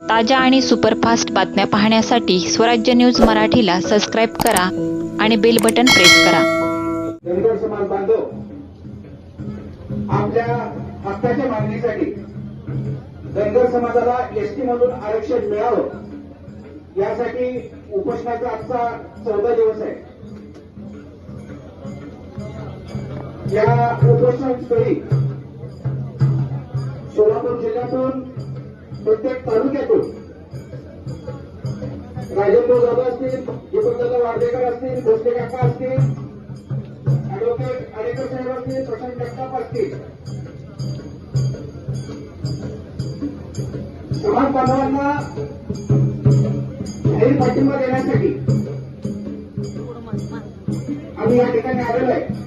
ताज्या आणि सुपरफास्ट बातम्या पाहण्यासाठी स्वराज्य न्यूज मराठीला सबस्क्राईब करा आणि बेल बटन प्रेस करा. धनगर समाज बांधव आपल्या हक्काच्या मागणीसाठी धनगर समाजाला एसटी मधून आरक्षण मिळावं यासाठी उपोषणाचा आजचा चौदा दिवस आहे. या उपोषणस्थळी सोलापूर जिल्ह्यातून प्रत्येक तालुक्यातून राजेंद्र जाधव असतील दीपकदादा वाडदेकर असतील भोसले काका असतील ऍडव्होकेट आडेकर साहेब असतील प्रशांत जगताप असतील. समाज बांधवांना जाहीर पाठिंबा देण्यासाठी आम्ही या ठिकाणी आलेलो आहे.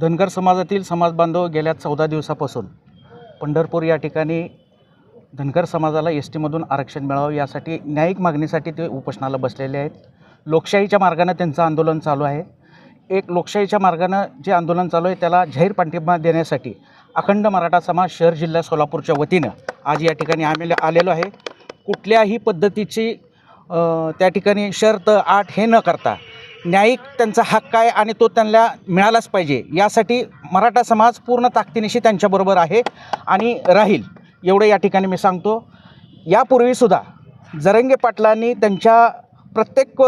धनगर समाजातील समाज बांधव गेल्या चौदा दिवसापासून पंढरपूर या ठिकाणी धनगर समाजाला एस टीमधून आरक्षण मिळावं यासाठी न्यायिक मागणीसाठी ते उपोषणाला बसलेले आहेत. लोकशाहीच्या मार्गानं त्यांचं आंदोलन चालू आहे. एक लोकशाहीच्या मार्गानं जे आंदोलन चालू आहे त्याला जाहीर पाठिंबा देण्यासाठी अखंड मराठा समाज शहर जिल्हा सोलापूरच्या वतीनं आज या ठिकाणी आम्ही आलेलो आहे. कुठल्याही पद्धतीची त्या ठिकाणी शर्त आठ हे न करता न्यायिक त्यांचा हक्क आहे आणि तो त्यांना मिळालाच पाहिजे यासाठी मराठा समाज पूर्ण ताकदीनिशी त्यांच्याबरोबर आहे आणि राहील एवढं या ठिकाणी मी सांगतो. यापूर्वीसुद्धा जरंगे पाटलांनी त्यांच्या प्रत्येक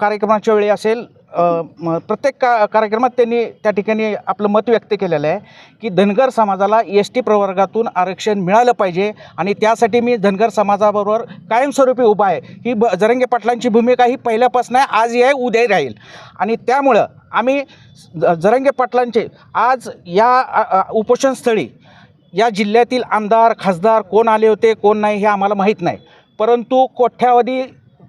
कार्यक्रमाच्या वेळी असेल प्रत्येक का कार्यक्रमात त्यांनी त्या ठिकाणी आपलं मत व्यक्त केलेलं आहे की धनगर समाजाला एस टी प्रवर्गातून आरक्षण मिळालं पाहिजे आणि त्यासाठी मी धनगर समाजाबरोबर कायमस्वरूपी उभा आहे. ही ब जरंगे पाटलांची भूमिका ही पहिल्यापासून आहे आज आहे उद्याही राहील. आणि त्यामुळं आम्ही ज- जरंगे पाटलांचे आज या उपोषणस्थळी या जिल्ह्यातील आमदार खासदार कोण आले होते कोण नाही हे आम्हाला माहीत नाही. परंतु कोठ्यावधी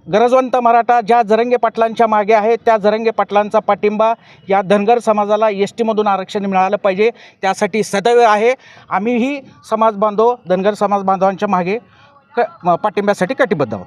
गरजवंत मराठा ज्या जरंगे पाटलांच्या मागे आहे त्या जरंगे पाटलांचा पाठिंबा या धनगर समाजाला एस टीमधून आरक्षण मिळालं पाहिजे त्यासाठी सदैव आहे. आम्हीही समाज बांधव धनगर समाज बांधवांच्या मागे क पाठिंब्यासाठी कटिबद्ध आहोत.